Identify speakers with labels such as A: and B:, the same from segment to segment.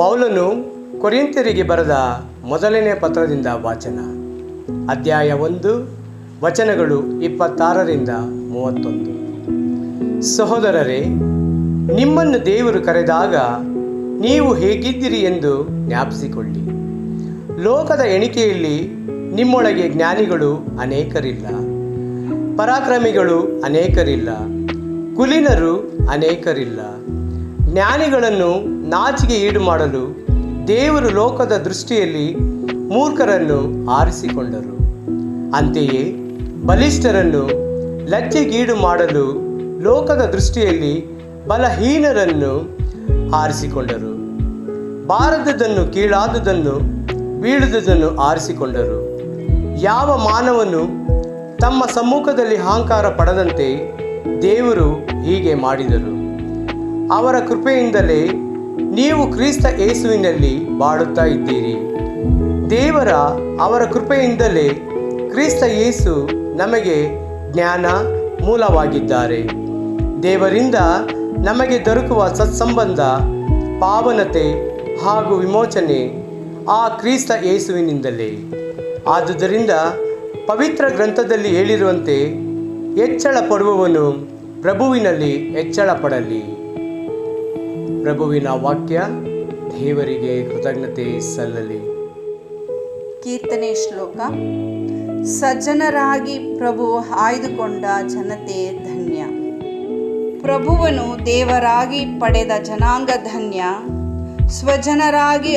A: ಪೌಲನು ಕೊರಿಂತಿಯರಿಗೆ ಬರೆದ ಮೊದಲನೇ ಪತ್ರದಿಂದ ವಾಚನ. ಅಧ್ಯಾಯ ಒಂದು, ವಚನಗಳು ಇಪ್ಪತ್ತಾರರಿಂದ ಮೂವತ್ತೊಂದು. ಸಹೋದರರೇ, ನಿಮ್ಮನ್ನು ದೇವರು ಕರೆದಾಗ ನೀವು ಹೇಗಿದ್ದೀರಿ ಎಂದು ಜ್ಞಾಪಿಸಿಕೊಳ್ಳಿ. ಲೋಕದ ಎಣಿಕೆಯಲ್ಲಿ ನಿಮ್ಮೊಳಗೆ ಜ್ಞಾನಿಗಳು ಅನೇಕರಿಲ್ಲ. ಪರಾಕ್ರಮಿಗಳು ಅನೇಕರಿಲ್ಲ. ಕುಲೀನರು ಅನೇಕರಿಲ್ಲ. ಜ್ಞಾನಿಗಳನ್ನು ನಾಚಿಗೆ ಈಡು ಮಾಡಲು ದೇವರು ಲೋಕದ ದೃಷ್ಟಿಯಲ್ಲಿ ಮೂರ್ಖರನ್ನು ಆರಿಸಿಕೊಂಡರು. ಅಂತೆಯೇ ಬಲಿಷ್ಠರನ್ನು ಲಜ್ಜೆಗೀಡು ಮಾಡಲು ಲೋಕದ ದೃಷ್ಟಿಯಲ್ಲಿ ಬಲಹೀನರನ್ನು ಆರಿಸಿಕೊಂಡರು. ಬಾರದದನ್ನು ಕೀಳಾದುದನ್ನು ಬೀಳದುದನ್ನು ಆರಿಸಿಕೊಂಡರು. ಯಾವ ಮಾನವನು ತಮ್ಮ ಸಮ್ಮುಖದಲ್ಲಿ ಅಹಂಕಾರ ಪಡದಂತೆ ದೇವರು ಹೀಗೆ ಮಾಡಿದರು. ಅವರ ಕೃಪೆಯಿಂದಲೇ ನೀವು ಕ್ರಿಸ್ತ ಯೇಸುವಿನಲ್ಲಿ ಬಾಳುತ್ತಾ ಇದ್ದೀರಿ. ದೇವರ ಅವರ ಕೃಪೆಯಿಂದಲೇ ಕ್ರಿಸ್ತ ಯೇಸು ನಮಗೆ ಜ್ಞಾನ ಮೂಲವಾಗಿದ್ದಾರೆ. ದೇವರಿಂದ ನಮಗೆ ದೊರಕುವ ಸತ್ಸಂಬಂಧ, ಪಾವನತೆ ಹಾಗೂ ವಿಮೋಚನೆ ಆ ಕ್ರಿಸ್ತ ಯೇಸುವಿನಿಂದಲೇ. ಆದುದರಿಂದ ಪವಿತ್ರ ಗ್ರಂಥದಲ್ಲಿ ಹೇಳಿರುವಂತೆ ಹೆಚ್ಚಳ ಪಡುವವನು ಪ್ರಭುವಿನಲ್ಲಿ ಹೆಚ್ಚಳ ಪಡಲಿ ಪ್ರಭುವಿನ ವಾಕ್ಯ, ದೇವರಿಗೆ ಕೃತಜ್ಞತೆ ಸಲ್ಲಲಿ.
B: ಕೀರ್ತನೆ ಶ್ಲೋಕ, ಸಜ್ಜನರಾಗಿ ಪ್ರಭು ಆಯ್ದುಕೊಂಡ ಜನತೆ ಧನ್ಯ. ಪ್ರಭುವನು ದೇವರಾಗಿ ಪಡೆದ ಜನಾಂಗ ಧನ್ಯ. ಸ್ವಜನರಾಗಿ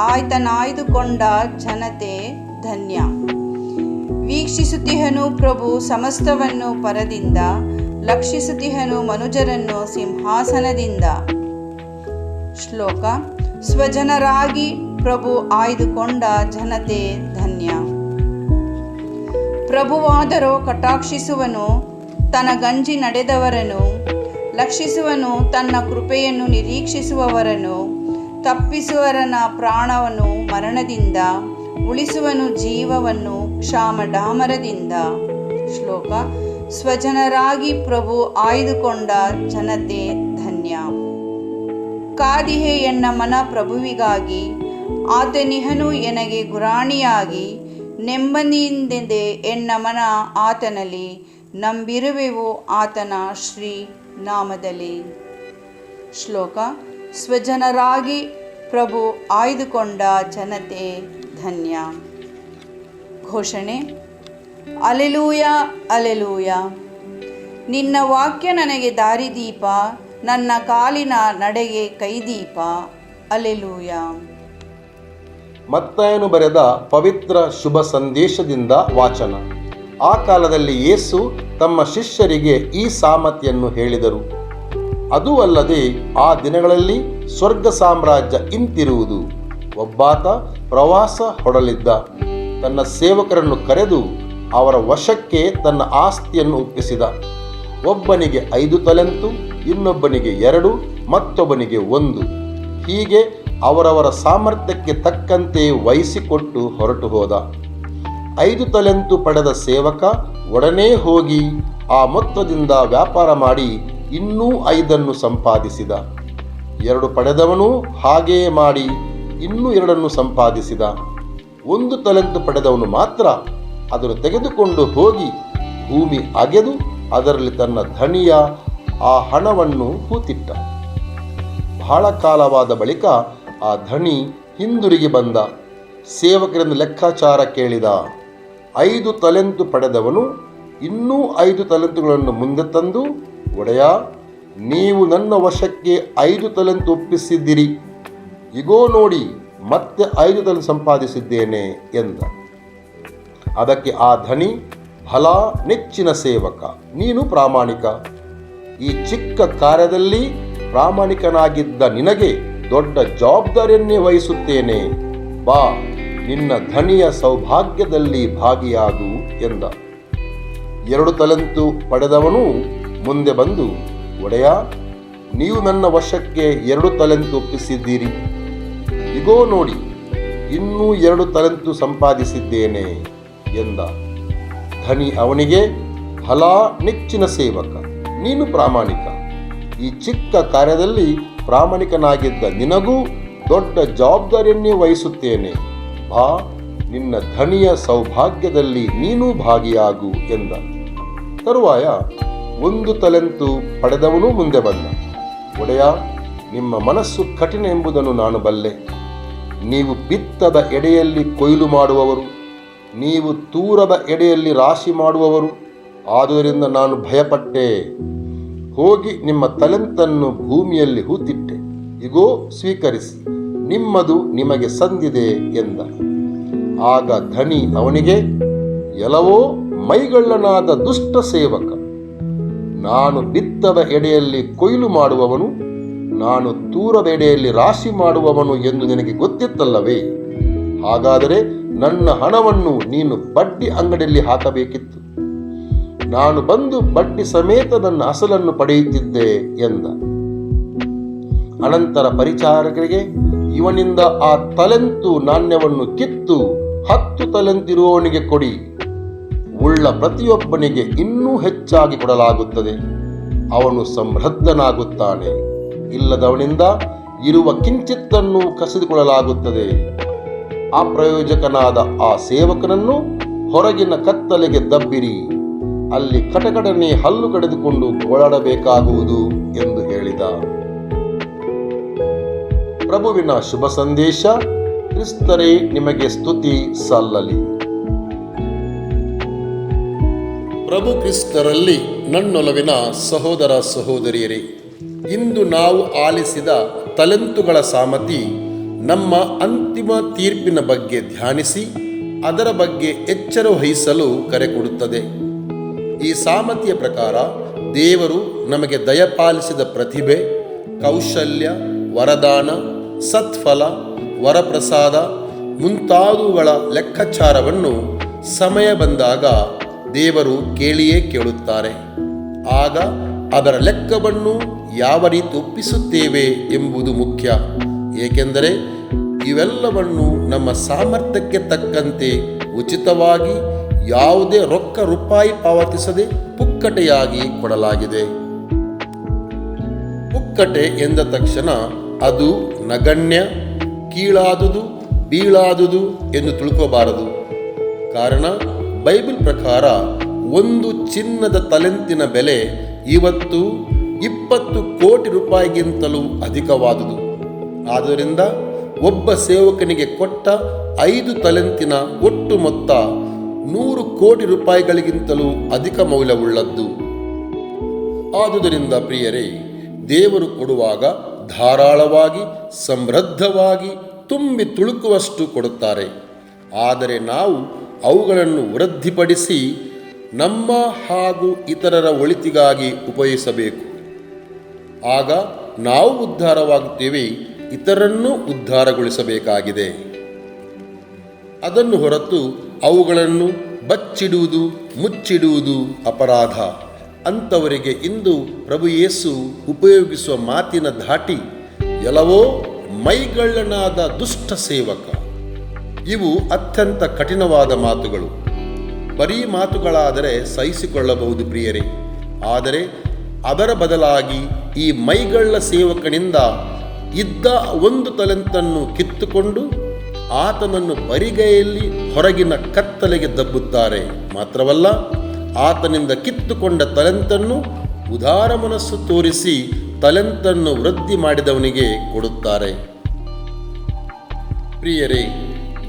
B: ಆಯ್ತನಾಯ್ದುಕೊಂಡ ಜನತೆ ಧನ್ಯ. ವೀಕ್ಷಿಸುತ್ತಿಹನು ಪ್ರಭು ಸಮಸ್ತವನ್ನು ಪರದಿಂದ, ಲಕ್ಷಿಸುತ್ತಿಹನು ಮನುಜರನ್ನು ಸಿಂಹಾಸನದಿಂದ. ಶ್ಲೋಕ. ಸ್ವಜನರಾಗಿ ಪ್ರಭು ಆಯ್ದುಕೊಂಡ ಜನತೆ ಧನ್ಯ. ಪ್ರಭುವಾದರೋ ಕಟಾಕ್ಷಿಸುವನು, ತನ್ನ ಗಂಜಿ ನಡೆದವರನು, ಲಕ್ಷಿಸುವನು, ತನ್ನ ಕೃಪೆಯನ್ನು ನಿರೀಕ್ಷಿಸುವವರನು ತಪ್ಪಿಸುವರನ ಪ್ರಾಣವನ್ನು ಮರಣದಿಂದ, ಉಳಿಸುವನು ಜೀವವನ್ನು ಕ್ಷಾಮಡಾಮರದಿಂದ. ಶ್ಲೋಕ. ಸ್ವಜನರಾಗಿ ಪ್ರಭು ಆಯ್ದುಕೊಂಡ ಜನತೆ ಧನ್ಯ. ಕಾದಿಹೆ ಎನ್ನ ಮನ ಪ್ರಭುವಿಗಾಗಿ ಆತನಿಹನು ಎನಗೆ ಗುರಾಣಿಯಾಗಿ, ನೆಮ್ಮದಿಯಿಂದೆದೆ ಎನ್ನ ಮನ ಆತನಲ್ಲಿ, ನಂಬಿರುವೆವು ಆತನ ಶ್ರೀ ನಾಮದಲ್ಲಿ ಶ್ಲೋಕ, ಸ್ವಜನರಾಗಿ ಪ್ರಭು ಆಯ್ದುಕೊಂಡ ಜನತೆ ಧನ್ಯ. ಘೋಷಣೆ, ಅಲೆಲೂಯ ಅಲೆಲೂಯ. ನಿನ್ನ ವಾಕ್ಯ ನನಗೆ ದಾರಿದೀಪ ನನ್ನ ಕಾಲಿನ ನಡೆಗೆ ಕೈದೀಪ. ಅಲೆಲೂಯ
C: ಮತ್ತಾಯನು ಬರೆದ ಪವಿತ್ರ ಶುಭ ಸಂದೇಶದಿಂದ ವಾಚನ. ಆ ಕಾಲದಲ್ಲಿ ಯೇಸು ತಮ್ಮ ಶಿಷ್ಯರಿಗೆ ಈ ಸಾಮತಿಯನ್ನು ಹೇಳಿದರು. ಅದೂ ಅಲ್ಲದೆ ಆ ದಿನಗಳಲ್ಲಿ ಸ್ವರ್ಗ ಸಾಮ್ರಾಜ್ಯ ಇಂತಿರುವುದು. ಒಬ್ಬಾತ ಪ್ರವಾಸ ಹೊಡಲಿದ್ದ ತನ್ನ ಸೇವಕರನ್ನು ಕರೆದು ಅವರ ವಶಕ್ಕೆ ತನ್ನ ಆಸ್ತಿಯನ್ನು ಒಪ್ಪಿಸಿದ. ಒಬ್ಬನಿಗೆ ಐದು ತಲೆಂತು ಇನ್ನೊಬ್ಬನಿಗೆ ಎರಡು, ಮತ್ತೊಬ್ಬನಿಗೆ ಒಂದು. ಹೀಗೆ ಅವರವರ ಸಾಮರ್ಥ್ಯಕ್ಕೆ ತಕ್ಕಂತೆ ವಹಿಸಿಕೊಟ್ಟು ಹೊರಟು ಹೋದ. ಐದು ತಲೆಂತು ಪಡೆದ ಸೇವಕ ಒಡನೆ ಹೋಗಿ ಆ ಮೊತ್ತದಿಂದ ವ್ಯಾಪಾರ ಮಾಡಿ ಇನ್ನೂ ಐದನ್ನು ಸಂಪಾದಿಸಿದ. ಎರಡು ಪಡೆದವನು ಹಾಗೆಯೇ ಮಾಡಿ ಇನ್ನೂ ಎರಡನ್ನು ಸಂಪಾದಿಸಿದ. ಒಂದು ತಲೆಂತು ಪಡೆದವನು ಮಾತ್ರ ಅದನ್ನು ತೆಗೆದುಕೊಂಡು ಹೋಗಿ ಭೂಮಿ ಅಗೆದು ಅದರಲ್ಲಿ ತನ್ನ ಧನಿಯ ಆ ಹಣವನ್ನು ಹೂತಿಟ್ಟ. ಬಹಳ ಕಾಲವಾದ ಬಳಿಕ ಆ ಧಣಿ ಹಿಂದಿರುಗಿ ಬಂದ. ಸೇವಕರಿಂದ ಲೆಕ್ಕಾಚಾರ ಕೇಳಿದ. ಐದು ತಲೆಂತು ಪಡೆದವನು ಇನ್ನೂ ಐದು ತಲೆಂತುಗಳನ್ನು ಮುಂದೆ ತಂದು, ಒಡೆಯ, ನೀವು ನನ್ನ ವಶಕ್ಕೆ ಐದು ತಲೆಂತು ಒಪ್ಪಿಸಿದ್ದೀರಿ. ಇಗೋ ನೋಡಿ, ಮತ್ತೆ ಐದು ತಲೆ ಸಂಪಾದಿಸಿದ್ದೇನೆ ಎಂದ. ಅದಕ್ಕೆ ಆ ಧನಿ ಫಲ ನೆಚ್ಚಿನ ಸೇವಕ, ನೀನು ಪ್ರಾಮಾಣಿಕ. ಈ ಚಿಕ್ಕ ಕಾರ್ಯದಲ್ಲಿ ಪ್ರಾಮಾಣಿಕನಾಗಿದ್ದ ನಿನಗೆ ದೊಡ್ಡ ಜವಾಬ್ದಾರಿಯನ್ನೇ ವಹಿಸುತ್ತೇನೆ. ಬಾ, ನಿನ್ನ ಧನಿಯ ಸೌಭಾಗ್ಯದಲ್ಲಿ ಭಾಗಿಯಾಗು ಎಂದ. ಎರಡು ತಲೆಂತು ಪಡೆದವನು ಮುಂದೆ ಬಂದು, ಒಡೆಯ, ನೀವು ನನ್ನ ವಶಕ್ಕೆ ಎರಡು ತಲೆಂತು ಒಪ್ಪಿಸಿದ್ದೀರಿ. ಇಗೋ ನೋಡಿ, ಇನ್ನೂ ಎರಡು ತಲೆಂತು ಸಂಪಾದಿಸಿದ್ದೇನೆ, ಎಂದ. ಧನಿ ಅವನಿಗೆ, ಹಲಾ, ನೆಚ್ಚಿನ ಸೇವಕ. ನೀನು ಪ್ರಾಮಾಣಿಕ. ಈ ಚಿಕ್ಕ ಕಾರ್ಯದಲ್ಲಿ ಪ್ರಾಮಾಣಿಕನಾಗಿದ್ದ ನಿನಗೂ ದೊಡ್ಡ ಜವಾಬ್ದಾರಿಯನ್ನೇ ವಹಿಸುತ್ತೇನೆ. ಬಾ, ನಿನ್ನ ಧನಿಯ ಸೌಭಾಗ್ಯದಲ್ಲಿ ನೀನೂ ಭಾಗಿಯಾಗು ಎಂದ. ತರುವಾಯ ಒಂದು ತಲೆಂತು ಪಡೆದವನೂ ಮುಂದೆ ಬಂದ. ಒಡೆಯ, ನಿಮ್ಮ ಮನಸ್ಸು ಕಠಿಣ ಎಂಬುದನ್ನು ನಾನು ಬಲ್ಲೆ. ನೀವು ಬಿತ್ತದ ಎಡೆಯಲ್ಲಿ ಕೊಯ್ಲು ಮಾಡುವವರು, ನೀವು ತೂರದ ಎಡೆಯಲ್ಲಿ ರಾಶಿ ಮಾಡುವವರು ಆದುದರಿಂದ ನಾನು ಭಯಪಟ್ಟೆ. ಹೋಗಿ ನಿಮ್ಮ ತಲೆಂತನ್ನು ಭೂಮಿಯಲ್ಲಿ ಹೂತಿಟ್ಟೆ. ಇಗೋ, ಸ್ವೀಕರಿಸಿ. ನಿಮ್ಮದು ನಿಮಗೆ ಸಂದಿದೆ ಎಂದ. ಆಗ ಧನಿ ಅವನಿಗೆ ಎಲವೋ ಮೈಗಳ್ಳನಾದ ದುಷ್ಟ ಸೇವಕ. ನಾನು ಬಿತ್ತದ ಎಡೆಯಲ್ಲಿ ಕೊಯ್ಲು ಮಾಡುವವನು, ನಾನು ತೂರದ ಎಡೆಯಲ್ಲಿ ರಾಶಿ ಮಾಡುವವನು ಎಂದು ನಿನಗೆ ಗೊತ್ತಿತ್ತಲ್ಲವೇ? ಹಾಗಾದರೆ ನನ್ನ ಹಣವನ್ನು ನೀನು ಬಡ್ಡಿ ಅಂಗಡಿಯಲ್ಲಿ ಹಾಕಬೇಕಿತ್ತು. ನಾನು ಬಂದು ಬಟ್ಟಿ ಸಮೇತ ನನ್ನ ಅಸಲನ್ನು ಪಡೆಯುತ್ತಿದ್ದೆ ಎಂದ. ಅನಂತರ ಪರಿಚಾರಕರಿಗೆ, ಇವನಿಂದ ಆ ತಲೆಂತು ನಾಣ್ಯವನ್ನು ಕಿತ್ತು, ಹತ್ತು ತಲೆಂತಿರುವವನಿಗೆ ಕೊಡಿ. ಉಳ್ಳ ಪ್ರತಿಯೊಬ್ಬನಿಗೆ ಇನ್ನೂ ಹೆಚ್ಚಾಗಿ ಕೊಡಲಾಗುತ್ತದೆ. ಅವನು ಸಮೃದ್ಧನಾಗುತ್ತಾನೆ ಇಲ್ಲದವನಿಂದ ಇರುವ ಕಿಂಚಿತ್ತನ್ನು ಕಸಿದುಕೊಳ್ಳಲಾಗುತ್ತದೆ. ಆ ಪ್ರಯೋಜಕನಾದ ಆ ಸೇವಕನನ್ನು ಹೊರಗಿನ ಕತ್ತಲೆಗೆ ದಬ್ಬಿರಿ. ಅಲ್ಲಿ ಕಟಕಟನೆ ಹಲ್ಲು ಕಡಿದುಕೊಂಡು ಓಡಾಡಬೇಕಾಗುವುದು ಎಂದು ಹೇಳಿದ. ಪ್ರಭುವಿನ ಶುಭ ಸಂದೇಶ, ಕ್ರಿಸ್ತರೇ, ನಿಮಗೆ ಸ್ತುತಿ ಸಲ್ಲಲಿ. ಪ್ರಭು ಕ್ರಿಸ್ತರಲ್ಲಿ ನನ್ನೊಲವಿನ ಸಹೋದರ ಸಹೋದರಿಯರೇ, ಇಂದು ನಾವು ಆಲಿಸಿದ ತಲೆಂತುಗಳ ಸಾಮತಿ ನಮ್ಮ ಅಂತಿಮ ತೀರ್ಪಿನ ಬಗ್ಗೆ ಧ್ಯಾನಿಸಿ, ಅದರ ಬಗ್ಗೆ ಎಚ್ಚರ ವಹಿಸಲು ಕರೆ ಕೊಡುತ್ತದೆ ಈ ಸಾಮರ್ಥ್ಯ ಪ್ರಕಾರ ದೇವರು ನಮಗೆ ದಯಪಾಲಿಸಿದ ಪ್ರತಿಭೆ, ಕೌಶಲ್ಯ, ವರದಾನ, ಸತ್ಫಲ, ವರಪ್ರಸಾದ ಮುಂತಾದವುಗಳ ಲೆಕ್ಕಾಚಾರವನ್ನು ಸಮಯ ಬಂದಾಗ ದೇವರು ಕೇಳಿಯೇ ಕೇಳುತ್ತಾರೆ. ಆಗ ಅದರ ಲೆಕ್ಕವನ್ನು ಯಾವ ರೀತಿ ಒಪ್ಪಿಸುತ್ತೇವೆ ಎಂಬುದು ಮುಖ್ಯ. ಏಕೆಂದರೆ ಇವೆಲ್ಲವನ್ನು ನಮ್ಮ ಸಾಮರ್ಥ್ಯಕ್ಕೆ ತಕ್ಕಂತೆ ಉಚಿತವಾಗಿ ಯಾವುದೇ ರೊಕ್ಕ ರೂಪಾಯಿ ಪಾವತಿಸದೆ ಪುಕ್ಕಟೆಯಾಗಿ ಕೊಡಲಾಗಿದೆ. ಪುಕ್ಕಟೆ ಎಂದ ತಕ್ಷಣ ಅದು ನಗಣ್ಯ, ಕೀಳಾದುದು, ಬೀಳಾದುದು ಎಂದು ತಿಳ್ಕೋಬಾರದು. ಕಾರಣ, ಬೈಬಲ್ ಪ್ರಕಾರ ಒಂದು ಚಿನ್ನದ ತಲೆಂತಿನ ಬೆಲೆ ಇವತ್ತು ಇಪ್ಪತ್ತು ಕೋಟಿ ರೂಪಾಯಿಗಿಂತಲೂ ಅಧಿಕವಾದುದು. ಆದ್ದರಿಂದ ಒಬ್ಬ ಸೇವಕನಿಗೆ ಕೊಟ್ಟ ಐದು ತಲೆಂತಿನ ಒಟ್ಟು ಮೊತ್ತ ನೂರು ಕೋಟಿ ರೂಪಾಯಿಗಳಿಗಿಂತಲೂ ಅಧಿಕ ಮೌಲ್ಯವುಳ್ಳದ್ದು. ಆದುದರಿಂದ ಪ್ರಿಯರೇ, ದೇವರು ಕೊಡುವಾಗ ಧಾರಾಳವಾಗಿ, ಸಮೃದ್ಧವಾಗಿ ತುಂಬಿ ತುಳುಕುವಷ್ಟು ಕೊಡುತ್ತಾರೆ. ಆದರೆ ನಾವು ಅವುಗಳನ್ನು ವೃದ್ಧಿಪಡಿಸಿ ನಮ್ಮ ಹಾಗೂ ಇತರರ ಒಳಿತಿಗಾಗಿ ಉಪಯೋಗಿಸಬೇಕು. ಆಗ ನಾವು ಉದ್ಧಾರವಾಗುತ್ತೇವೆ ಇತರನ್ನೂ ಉದ್ಧಾರಗೊಳಿಸಬೇಕಾಗಿದೆ. ಅದನ್ನು ಹೊರತು ಅವುಗಳನ್ನು ಬಚ್ಚಿಡುವುದು, ಮುಚ್ಚಿಡುವುದು ಅಪರಾಧ. ಅಂಥವರಿಗೆ ಇಂದು ಪ್ರಭು ಯೇಸು ಉಪಯೋಗಿಸುವ ಮಾತಿನ ಧಾಟಿ, ಎಲ್ಲವೋ ಮೈಗಳ್ಳನಾದ ದುಷ್ಟ ಸೇವಕ. ಇವು ಅತ್ಯಂತ ಕಠಿಣವಾದ ಮಾತುಗಳು. ಬರೀ ಮಾತುಗಳಾದರೆ ಸಹಿಸಿಕೊಳ್ಳಬಹುದು ಪ್ರಿಯರೇ. ಆದರೆ ಅದರ ಬದಲಾಗಿ ಈ ಮೈಗಳ್ಳ ಸೇವಕನಿಂದ ಇದ್ದ ಒಂದು ತಲೆಂತನ್ನು ಕಿತ್ತುಕೊಂಡು ಆತನನ್ನು ಬರಿಗೈಯಲ್ಲಿ ಹೊರಗಿನ ಕತ್ತಲೆಗೆ ದಬ್ಬುತ್ತಾರೆ. ಮಾತ್ರವಲ್ಲ, ಆತನಿಂದ ಕಿತ್ತುಕೊಂಡ ತಲೆಂತನ್ನು ಉದಾರ ಮನಸ್ಸು ತೋರಿಸಿ ತಲೆಂತನ್ನು ವೃದ್ಧಿ ಮಾಡಿದವನಿಗೆ ಕೊಡುತ್ತಾರೆ. ಪ್ರಿಯರೇ,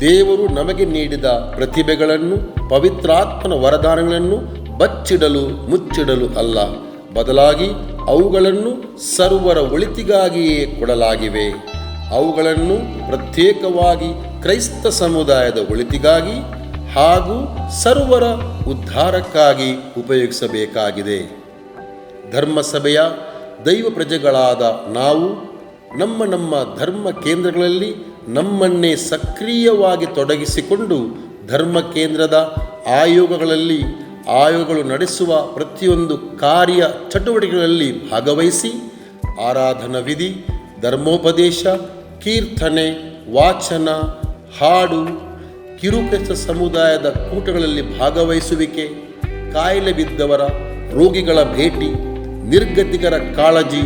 C: ದೇವರು ನಮಗೆ ನೀಡಿದ ಪ್ರತಿಭೆಗಳನ್ನು, ಪವಿತ್ರಾತ್ಮನ ವರದಾನಗಳನ್ನು ಬಚ್ಚಿಡಲು ಮುಚ್ಚಿಡಲು ಅಲ್ಲ, ಬದಲಾಗಿ ಅವುಗಳನ್ನು ಸರ್ವರ ಒಳಿತಿಗಾಗಿಯೇ ಕೊಡಲಾಗಿವೆ. ಅವುಗಳನ್ನು ಪ್ರತ್ಯೇಕವಾಗಿ ಕ್ರೈಸ್ತ ಸಮುದಾಯದ ಒಳಿತಿಗಾಗಿ ಹಾಗೂ ಸರ್ವರ ಉದ್ಧಾರಕ್ಕಾಗಿ ಉಪಯೋಗಿಸಬೇಕಾಗಿದೆ. ಧರ್ಮಸಭೆಯ ದೈವ ಪ್ರಜೆಗಳಾದ ನಾವು ನಮ್ಮ ನಮ್ಮ ಧರ್ಮ ಕೇಂದ್ರಗಳಲ್ಲಿ ನಮ್ಮನ್ನೇ ಸಕ್ರಿಯವಾಗಿ ತೊಡಗಿಸಿಕೊಂಡು ಧರ್ಮ ಕೇಂದ್ರದ ಆಯೋಗಗಳಲ್ಲಿ ಆಯೋಗಗಳು ನಡೆಸುವ ಪ್ರತಿಯೊಂದು ಕಾರ್ಯ ಚಟುವಟಿಕೆಗಳಲ್ಲಿ ಭಾಗವಹಿಸಿ ಆರಾಧನಾ ವಿಧಿ, ಧರ್ಮೋಪದೇಶ ಕೀರ್ತನೆ, ವಾಚನ, ಹಾಡು ಕಿರುಕೆಸ ಸಮುದಾಯದ ಕೂಟಗಳಲ್ಲಿ ಭಾಗವಹಿಸುವಿಕೆ, ಕಾಯಿಲೆ ಬಿದ್ದವರ ರೋಗಿಗಳ ಭೇಟಿ, ನಿರ್ಗತಿಕರ ಕಾಳಜಿ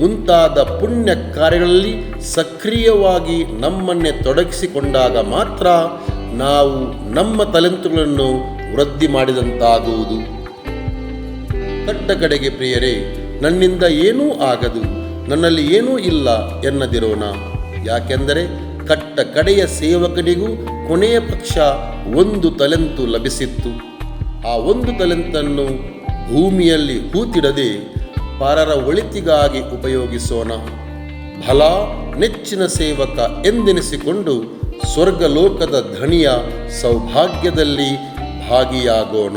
C: ಮುಂತಾದ ಪುಣ್ಯ ಕಾರ್ಯಗಳಲ್ಲಿ ಸಕ್ರಿಯವಾಗಿ ನಮ್ಮನ್ನೇ ತೊಡಗಿಸಿಕೊಂಡಾಗ ಮಾತ್ರ ನಾವು ನಮ್ಮ ತಲೆಂತುಗಳನ್ನು ವೃದ್ಧಿ ಮಾಡಿದಂತಾಗುವುದು. ಕಟ್ಟ ಕಡೆಗೆ ಪ್ರಿಯರೇ, ನನ್ನಿಂದ ಏನೂ ಆಗದು, ನನ್ನಲ್ಲಿ ಏನೂ ಇಲ್ಲ ಎನ್ನದಿರೋಣ. ಯಾಕೆಂದರೆ ಕಟ್ಟ ಕಡೆಯ ಸೇವಕನಿಗೂ ಕೊನೆಯ ಪಕ್ಷ ಒಂದು ತಲೆಂತು ಲಭಿಸಿತ್ತು. ಆ ಒಂದು ತಲೆಂತನ್ನು ಭೂಮಿಯಲ್ಲಿ ಹೂತಿಡದೆ ಪರರ ಒಳಿತಿಗಾಗಿ ಉಪಯೋಗಿಸೋಣ. ಫಲ ನೆಚ್ಚಿನ ಸೇವಕ ಎಂದೆನಿಸಿಕೊಂಡು ಸ್ವರ್ಗಲೋಕದ ಧಣಿಯ ಸೌಭಾಗ್ಯದಲ್ಲಿ ಭಾಗಿಯಾಗೋಣ.